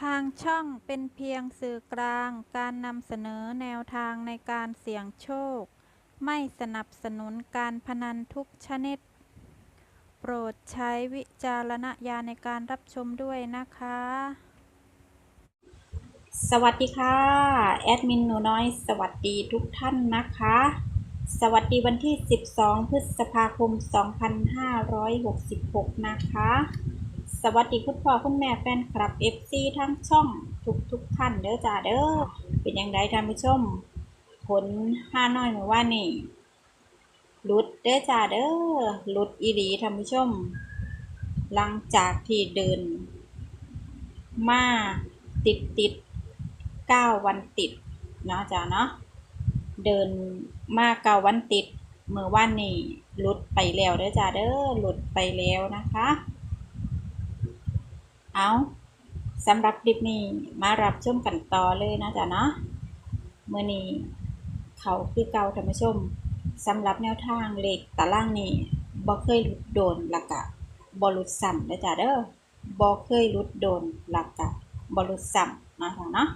ทางช่องเป็นเพียงสื่อกลางการนำเสนอแนวทางในการเสี่ยงโชค ไม่สนับสนุนการพนันทุกชนิด โปรดใช้วิจารณญาณในการรับชมด้วยนะคะ สวัสดีค่ะ แอดมินหนูน้อยสวัสดีทุกท่านนะคะ สวัสดีวันที่ 12 พฤษภาคม 2566 นะคะ สวัสดีคุณพ่อคุณแม่แฟนคลับ FC ทั้งช่องทุกทุกท่านเด้อจ้าเด้อเป็นยังไงท่านผู้ชม ผลห้าน้อยเมื่อว่านนี่หลุดเด้อจ้าเด้อหลุดอีหลีท่านผู้ชม หลังจากที่เดิน มาติดติดเก้าวันติดเนาะจ้าเนาะเดินมาเก้าวันติดเมื่อวันนี้หลุดไปแล้วเด้อจ้าเด้อหลุดไปแล้วนะคะ เอาสำหรับคลิปนี้มารับชมกันต่อเลยนะจ๊ะเนาะเมื่อนี้เขาคือเก่าท่านผู้ชมสำหรับแนวทางเลขตารางนี้บ่เคยหลุดโดนหลักกะบ่หลุดซ้ำเด้อจ้าเด้อบ่เคยหลุดโดนหลักกะบ่หลุดซ้ำนะจ๊ะเนาะ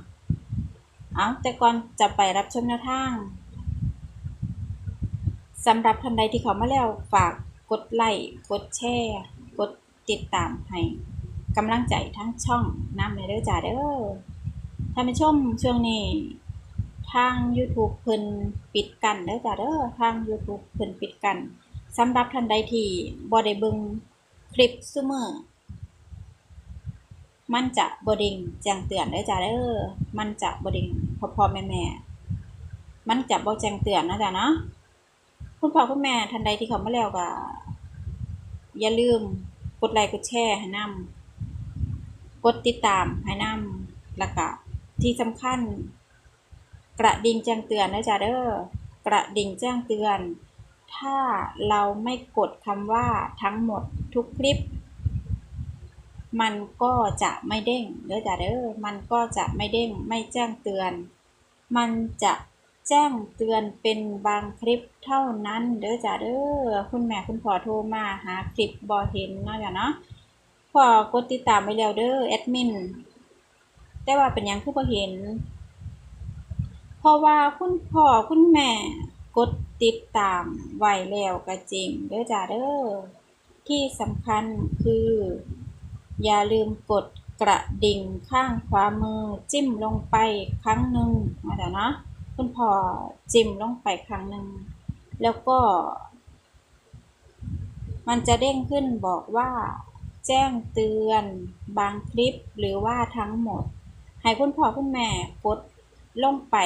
เอาแต่ก่อนจะไปรับชมแนวทางสำหรับท่านใดที่เขามาแล้วฝากกดไลค์กดแชร์ กดติดตามให้ กำลังใจทั้งช่องน้ำเลยเด้อจ้าเด้อท่านผู้ชมช่วงนี้ ทาง YouTube เพิ่นปิดกันเด้อจ้าเด้อทาง YouTube เพิ่นปิดกันสำหรับท่านใดที่บ่ได้เบิ่งคลิปซุมือมันจะบ่ดิ่งแจ้งเตือนเด้อจ้าเด้อมันจะบ่ดิ่งพ่อพอแม่แม่ๆมันจะบ่แจ้งเตือนนะจ้าเนาะคุณพ่อคุณแม่ท่านใดที่เขามาแล้วก็อย่าลืมกดไลค์กดแชร์ให้นำ ดติดตามให้นำแล้วก็ที่สำคัญ กระดิ่งแจ้งเตือนนะจ๊ะเด้อกระดิ่งแจ้งเตือน ถ้าเราไม่กดคำว่าทั้งหมดทุกคลิป มันก็จะไม่เด้งเด้อจ้ะเด้อมันก็จะไม่เด้งไม่แจ้งเตือน มันจะแจ้งเตือนเป็นบางคลิปเท่านั้นเด้อจ้ะเด้อคุณแม่คุณพ่อโทรมาหาคลิปบอเห็นเนาะจ้ะเนาะ พอกดติดตามไปแล้วเด้อแอดมินแต่ว่าเป็นยังคือบ่เห็น เพราะว่าคุณพ่อคุณแม่กดติดตามไว้แล้วก็จริงเด้อจ้าเด้อที่สำคัญคือ อย่าลืมกดกระดิ่งข้างขวามือจิ้มลงไปครั้งหนึ่งนะจ๊ะเนาะคุณพ่อจิ้มลงไปครั้งหนึ่งแล้วก็ มันจะเด้งขึ้นบอกว่า แจ้งเตือน บางคลิปหรือว่าทั้งหมด ให้คุณพ่อคุณแม่กดลงไป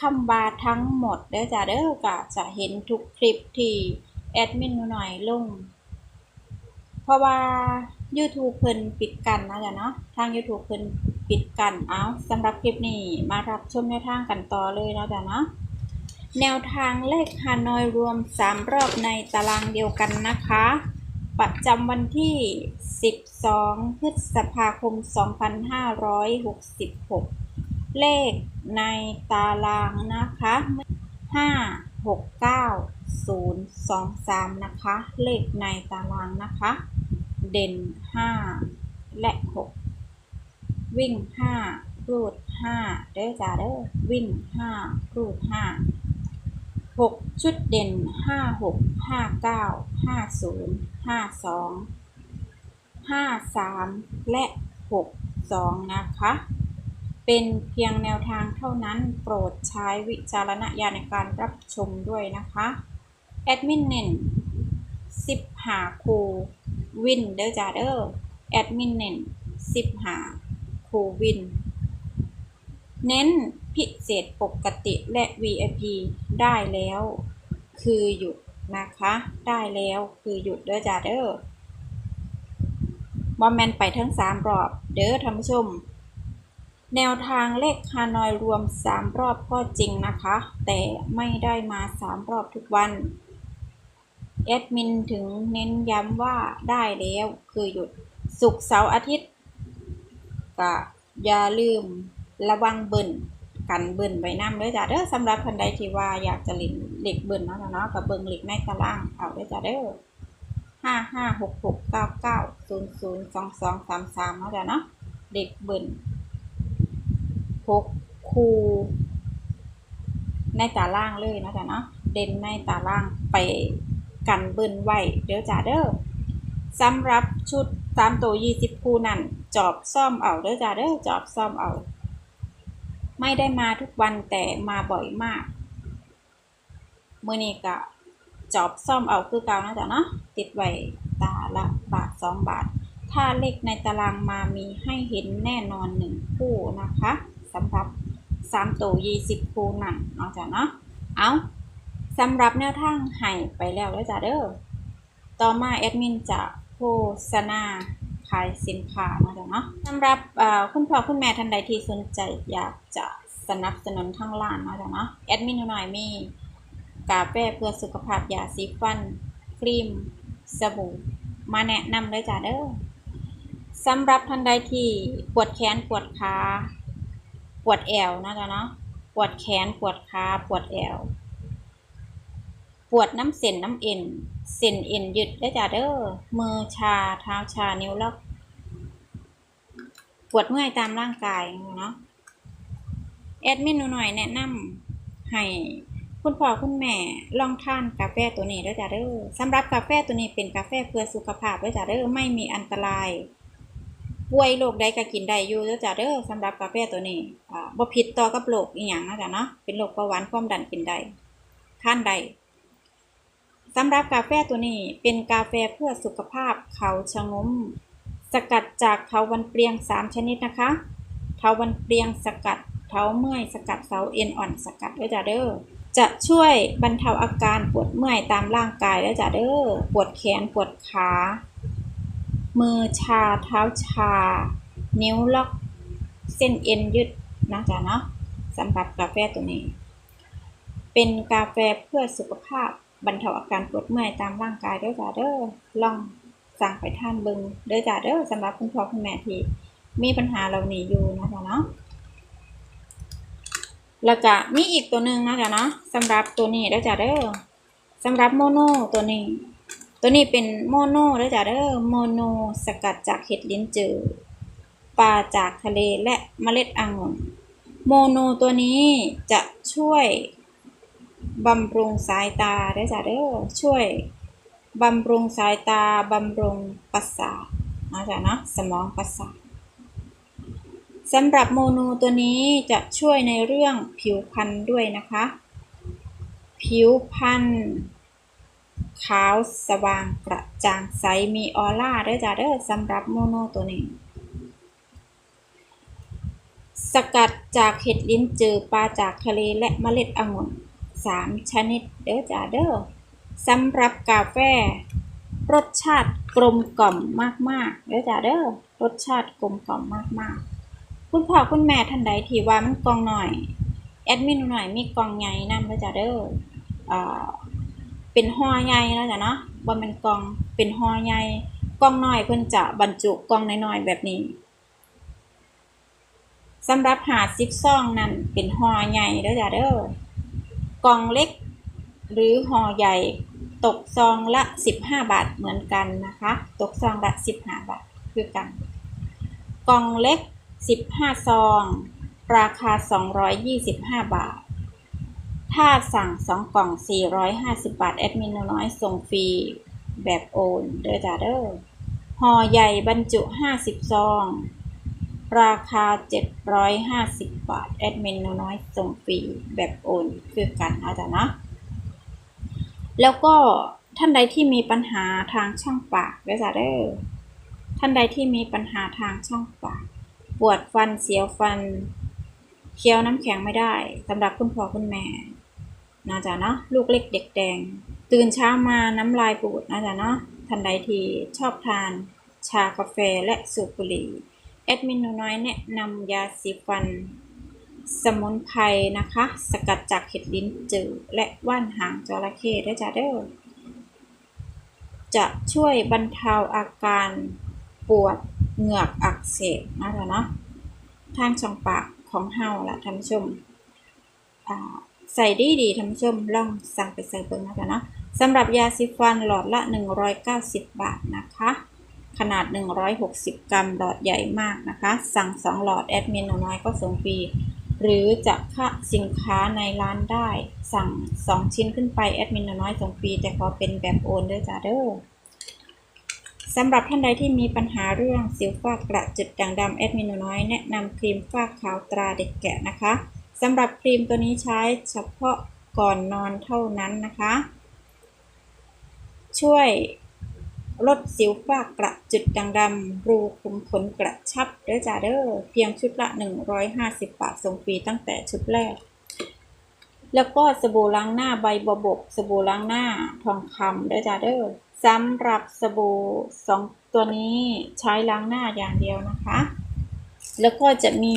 คำบาทั้งหมดเด้อจ้าเด้อก็จะเห็นทุกคลิปที่แอดมินหน่อยลง เพราะว่า YouTube เพิ่นปิดกันนะจ๊ะเนาะทาง YouTube เพิ่นปิดกันเอาสำหรับคลิปนี้มารับชมแนวทางกันต่อเลยเนาะจ๊ะเนาะแนวทางเลขฮานอยรวม 3 รอบในตารางเดียวกันนะคะ ประจำวันที่ 12 พฤษภาคม 2566 เลขในตารางนะคะ 5 6 9 0 2 3 นะคะ เลขในตารางนะคะ เด่น 5 และ 6 วิ่ง 5 รูด 5 เด้อจ้าเด้อ วิ่ง 5 รูด 5 หกชุดเด่นห้าหกห้าเก้าห้าศูนย์ห้าสองห้าสามและหกสองนะคะ เป็นเพียงแนวทางเท่านั้นโปรดใช้วิจารณญาณในการรับชมด้วยนะคะ แอดมินเน้นสิบหาคูวินเด้อจ้าเด้อแอดมินเน้นสิบหาคูวิน เน้น พิเศษปกติและ VIP ได้แล้ว คือหยุดนะคะ ได้แล้วคือหยุดเด้อจ้าเด้อบอมแมนไปทั้งสามรอบ เด้อท่านผู้ชม แนวทางเลขฮานอยรวม 3 รอบก็จริงนะคะ แต่ไม่ได้มา 3 รอบทุกวันแอดมินถึงเน้นย้ำว่าได้แล้วคือหยุดศุกเสาร์อาทิตย์ก็อย่าลืมระวังเบิ่น กันเบิ่นไว้นำเด้อจ้าเด้อสำหรับคนใดที่ว่าอยากจะเล่นเหล็กเบิ่นเนาะจ้ะเนาะกับเบิ่งเหล็กในตารางเอาเด้อจ้าเด้อห้าห้าหกหกเก้าเก้าศูนย์ศูนย์สองสองสามสามเนาะจ้ะเนาะเด็กเบิ่นหกคูในตาล่างเลยเนาะจ้ะเนาะเด่นในตาล่างไปกันเบิ่นไว้เด้อจ้ะเด้อสำหรับชุดสามตัวยี่สิบคู่นั่นจอบซ่อมเอาเด้อจ้ะเด้อจอบซ่อมเอา ไม่ได้มาทุกวันแต่มาบ่อยมากมื่อนี้ก็จอบซ่อมเอาคือเก่านะจ๊ะเนาะติดไว้ตาละบาทสองบาท ถ้าเลขในตารางมามีให้เห็นแน่นอนหนึ่งคู่นะคะสำหรับสามตัวยี่สิบคู่นั่นเนาะจ๊ะเนาะเอาสำหรับแนวทางให้ไปแล้วแล้วจ้ะเด้อต่อมาแอดมินจะโฆษณา ขายสินค้านะจ๊ะเนาะสำหรับคุณพ่อคุณแม่ท่านใดที่สนใจอยากจะสนับสนุนทางร้านนะจ๊ะเนาะแอดมินหน่อยมีกาแฟเพื่อสุขภาพยาสีฟัน ครีม สบู่ มาแนะนำเลยจ้ะเด้อสำหรับท่านใดที่ปวดแขนปวดขาปวดแอวนะจ๊ะเนาะปวดแขนปวดขาปวดแอว ปวดน้ำเส้นน้ำเอ็น เส้นเอ็นยึดได้จ้ะเด้อ มือชาเท้าชานิ้วล็อกปวดเมื่อยตามร่างกายเนาะ แอดมินหน่อยแนะนำให้คุณพ่อคุณแม่ลองทานกาแฟตัวนี้ด้วยจ้ะเด้อสำหรับกาแฟตัวนี้เป็นกาแฟเพื่อสุขภาพด้วยจ้ะเด้อไม่มีอันตรายป่วยโรคใดก็กินได้อยู่ด้วยจ้ะเด้อสำหรับกาแฟตัวนี้อ่าบ่ผิดต่อกับโรคอีหยังนะจ๊ะเนาะเป็นโรคเบาหวานความดันกินได้ทานได้ สำหรับกาแฟตัวนี้เป็นกาแฟเพื่อสุขภาพเขาชะงม สกัดจากเถาวันเปรียง 3 ชนิดนะคะเถาวันเปรียงสกัดเถาเมื่อยสกัดเสาเอ็นอ่อนสกัดด้วยจ้ะเด้อจะช่วยบรรเทาอาการปวดเมื่อยตามร่างกายแล้วจ้ะเด้อปวดแขนปวดขา มือชาเท้าชา นิ้วล็อก เส้นเอ็นยึดนะจ๊ะเนาะสำหรับกาแฟตัวนี้ เป็นกาแฟเพื่อสุขภาพ บรรเทาอาการปวดเมื่อยตามร่างกายด้วยจ้ะเด้อลองสั่งไปทานเบิงเด้อจ้ะเด้อสำหรับคุณพ่อคุณแม่ที่มีปัญหาเหล่านี้อยู่นะจ๊ะเนาะแล้วก็มีอีกตัวหนึ่งนะจ๊ะเนาะสำหรับตัวนี้แล้วจ้ะเด้อสำหรับโมโนตัวนี้ ตัวนี้เป็นโมโนแล้วจ้ะเด้อโมโนสกัดจากเห็ดลิ้นจือปลาจากทะเลและเมล็ดองุ่นโมโนตัวนี้จะช่วย บำรุงสายตาได้จ้ะเด้อช่วยบำรุงสายตา บำรุงประสาทนะจ๊ะนะสมองประสาทสำหรับโมโนตัวนี้จะช่วยในเรื่องผิวพรรณด้วยนะคะ ผิวพรรณขาวสว่างกระจ่างใสมีออร่าด้วยจ้ะเด้อสำหรับโมโนตัวนี้ สกัดจากเห็ดลิ้นจือปลาจากทะเลและเมล็ดองุ่น สามชนิดเด้อจ้ะเด้อสำหรับกาแฟ รสชาติกลมกล่อมมากๆเด้อจ้ะเด้อรสชาติกลมกล่อมมากๆ คุณพ่อคุณแม่ท่านใดที่ว่ามันกล่องหน่อยแอดมินหน่อยมีกล่องใหญ่นำแล้วจ้ะเด้ออ่าเป็นห่อใหญ่แล้วจ้ะเนาะบ่แม่นกล่องเป็นห่อใหญ่กล่องน้อยเพิ่นจะบรรจุกล่องน้อยๆแบบนี้สำหรับหาซิปซองนั่นเป็นห่อใหญ่เด้อจ้ะเด้อ กล่องเล็ก หรือห่อใหญ่ ตกซองละ 15 บาทเหมือนกันนะคะ ตกซองละ 15 บาทคือกัน กล่องเล็ก 15 ซอง ราคา 225 บาท ถ้าสั่ง 2 กล่อง 450 บาท แอดมินน้อยส่งฟรีแบบโอน เด้อจ้าเด้อห่อใหญ่บรรจุ 50 ซอง ราคา 750 บาท แอดมินน้อยส่งฟรีแบบโอนคือกันอาจารย์นะ แล้วก็ท่านใดที่มีปัญหาทางช่องปากเด้จ้าเด้อท่านใดที่มีปัญหาทางช่องปาก ปวดฟันเสียวฟัน เคี้ยวน้ำแข็งไม่ได้สำหรับคุณพ่อคุณแม่นะจ๊ะเนาะลูกเล็กเด็กแดง ตื่นเช้ามาน้ำลายปูดนะจ๊ะเนาะท่านใดที่ชอบทานชากาแฟและสูบบุหรี่ แอดมินหนูน้อยแนะนำยาสีฟัน สมุนไพรนะคะ สกัดจากเห็ดลิ้นจือและว่านหางจระเข้ด้วยจ้ะเด้อจะช่วยบรรเทาอาการปวดเหงือกอักเสบนะจ๊ะเนาะทางช่องปากของเฮาละท่านผู้ชมอ่าใส่ดีดีท่านผู้ชมลองสั่งไปใส่เบิ่งนะจ๊ะเนาะสำหรับยาสีฟันหลอดละ 190 บาทนะคะ ขนาด 160 กรัม หลอดใหญ่มากนะคะ สั่ง 2 หลอด แอดมินหนูน้อยก็ส่งฟรี หรือจะค่าสินค้าในร้านได้ สั่ง 2 ชิ้นขึ้นไป แอดมินหนูน้อยส่งฟรี แต่ขอเป็นแบบโอนด้วยจ้าเด้อสำหรับท่านใดที่มีปัญหาเรื่องสิวฝ้ากระจุดด่างดำแอดมินนูน้อยแนะนำครีมฝ้าขาวตราเด็กแกะนะคะสำหรับครีมตัวนี้ใช้เฉพาะก่อนนอนเท่านั้นนะคะ ช่วย ลดสิวฝ้ากระจุดด่างดำรูขุมขนกระชับเด้วยจ้าเด้อเพียงชุดละ 150 บาทส่งฟรีตั้งแต่ชุดแรก แล้วก็สบู่ล้างหน้าใบบวบก สบู่ล้างหน้าทองคำด้วยจ้าเด้อสำหรับสบู่สองตัวนี้ใช้ล้างหน้าอย่างเดียวนะคะ แล้วก็จะมี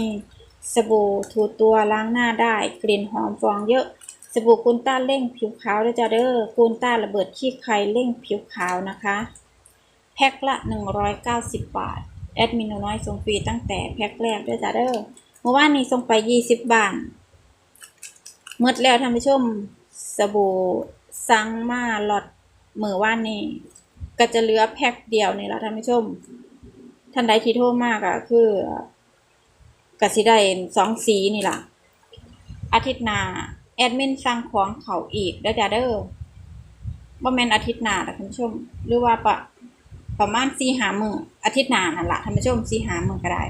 สบู่ถูตัวล้างหน้าได้กลิ่นหอมฟองเยอะสบู่กูนต้าเร่งผิวขาวด้วยจ้าเด้อกูนต้าระเบิดขี้ใครเร่งผิวขาวนะคะ แพ็คละ 190 บาท แอดมินน้อยส่งฟรีตั้งแต่แพ็คแรกด้วยจ้าเด้อเมื่อวานนี้ส่งไป 20 บาทหมดแล้วท่านผู้ชมสบู่ซังมาหลอดมือว่านนี้ก็จะเหลือแพ็คเดียวนี่ละท่านผู้ชม ท่านใดที่โทรมากอะคือกสิได้สองสีนี่ล่ะ อาทิตย์หน้าแอดมินสั่งของเขาอีกด้อจ้าเด้อบ่แมนอาทิตย์หน้าล่ะท่านผู้ชม หรือว่าปะ ประมาณสี่หามืออาทิตย์หน้านั่นละท่านผู้ชมสี่หามือก็ได้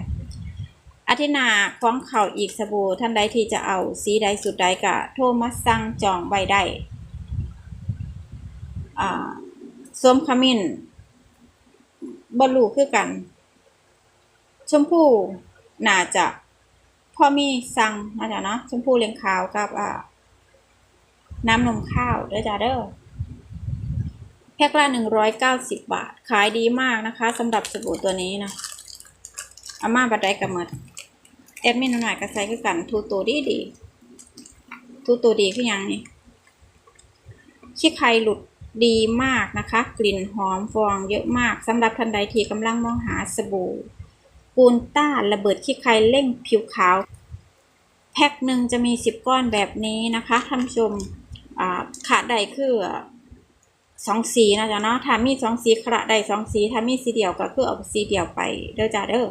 อาทิตย์หน้าของเขาอีกสบู่ท่านใดที่จะเอาสีใดสุดใดก็โทรมาสั่งจองใบได้อ่าส้มขมิ้นบอลูคือกัน ชมพู่น่าจะพ่อมีสั่งนะจ๊ะเนาะชมพู่เลี้ยงขาวกับอ่าน้ำนมข้าวด้วยจ้าเด้อ แพ็คละหนึ่งร้อยเก้าสิบบาท ขายดีมากนะคะสำหรับสบู่ตัวนี้นะอาม่าบัดได้กับหมดแอดมินหน่อยก็ใส่คือกันทูตัวดีดีทูตัวดีคือหยังนี่ขี้ใครหลุดดีมากนะคะ กลิ่นหอมฟองเยอะมากสำหรับท่านใดที่กำลังมองหาสบู่ปูนต้าระเบิดขี้ใครเร่งผิวขาว แพ็คหนึ่งจะมีสิบก้อนแบบนี้นะคะท่านผู้ชมขาดใดคือ สองสีนะจ๊ะเนาะถ้ามีสองสีขระใดสองสีถ้ามีสีเดียวก็คือเอาสีเดียวไปเด้อจ้าเด้อ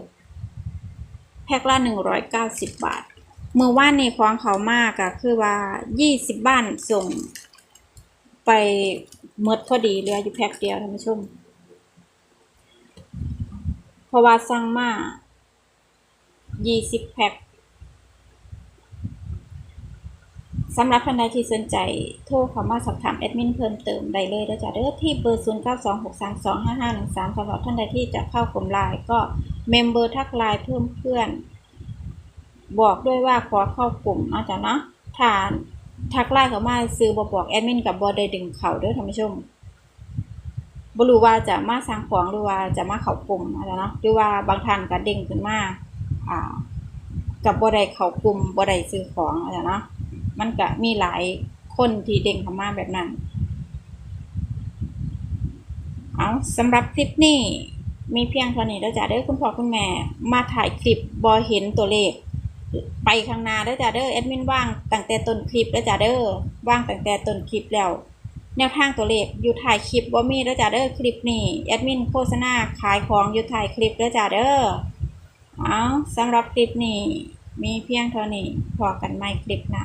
แพ็คละหนึ่งร้อยเก้าสิบบาทมือว่านในควางเขามากอะคือว่ายี่สิบบ้านส่ง ไปเมดพอดีเหลืออยู่แพ็คเดียวท่านผู้ชมเพราะว่าสั่งมา20แพ็ค สำหรับท่านใดที่สนใจโทรเข้ามาสอบถามแอดมินเพิ่มเติมได้เลยนะจ๊ะเด้อที่เบอร์ 0926325513สำหรับท่านใดที่จะเข้ากลุ่มไลน์ก็เมมเบอร์ทักไลน์เพิ่มเพื่อน บอกด้วยว่าขอเข้ากลุ่มนะจ๊ะเนาะถ้าทักไลน์เข้ามาซื้อบ่บอกแอดมินกับบอได้ดึงเขาเด้อท่านผู้ชมบรู้ว่าจะมาสร้างของหรือว่าจะมาเขากลุ่มอะไรเนาะหรือว่าบางท่านก็เด้งขึ้นมาอ่ากับบ่ได้เขากลุ่มบ่ได้ซื้อของอะไรเนาะ มันก็มีหลายคนที่เด้งเข้ามาแบบนั้น เอาสำหรับคลิปนี้มีเพียงเท่านี้แล้วจ้ะเด้อคุณพ่อคุณแม่มาถ่ายคลิปบอเห็นตัวเลข ไปข้างหน้าเด้อจ้ะเด้อแอดมินว่างตั้งแต่ต้นคลิปแล้วจ้ะเด้อว่างตั้งแต่ต้นคลิปแล้ว แนวทางตัวเลขอยู่ถ่ายคลิปว่ามีแล้วจ้าเด้อคลิปนี้แอดมินโฆษณาขายของอยู่ถ่ายคลิปแล้วจ้าเด้อเอาสำหรับคลิปนี้มีเพียงเท่านี้พอกันใหม่คลิปหน้า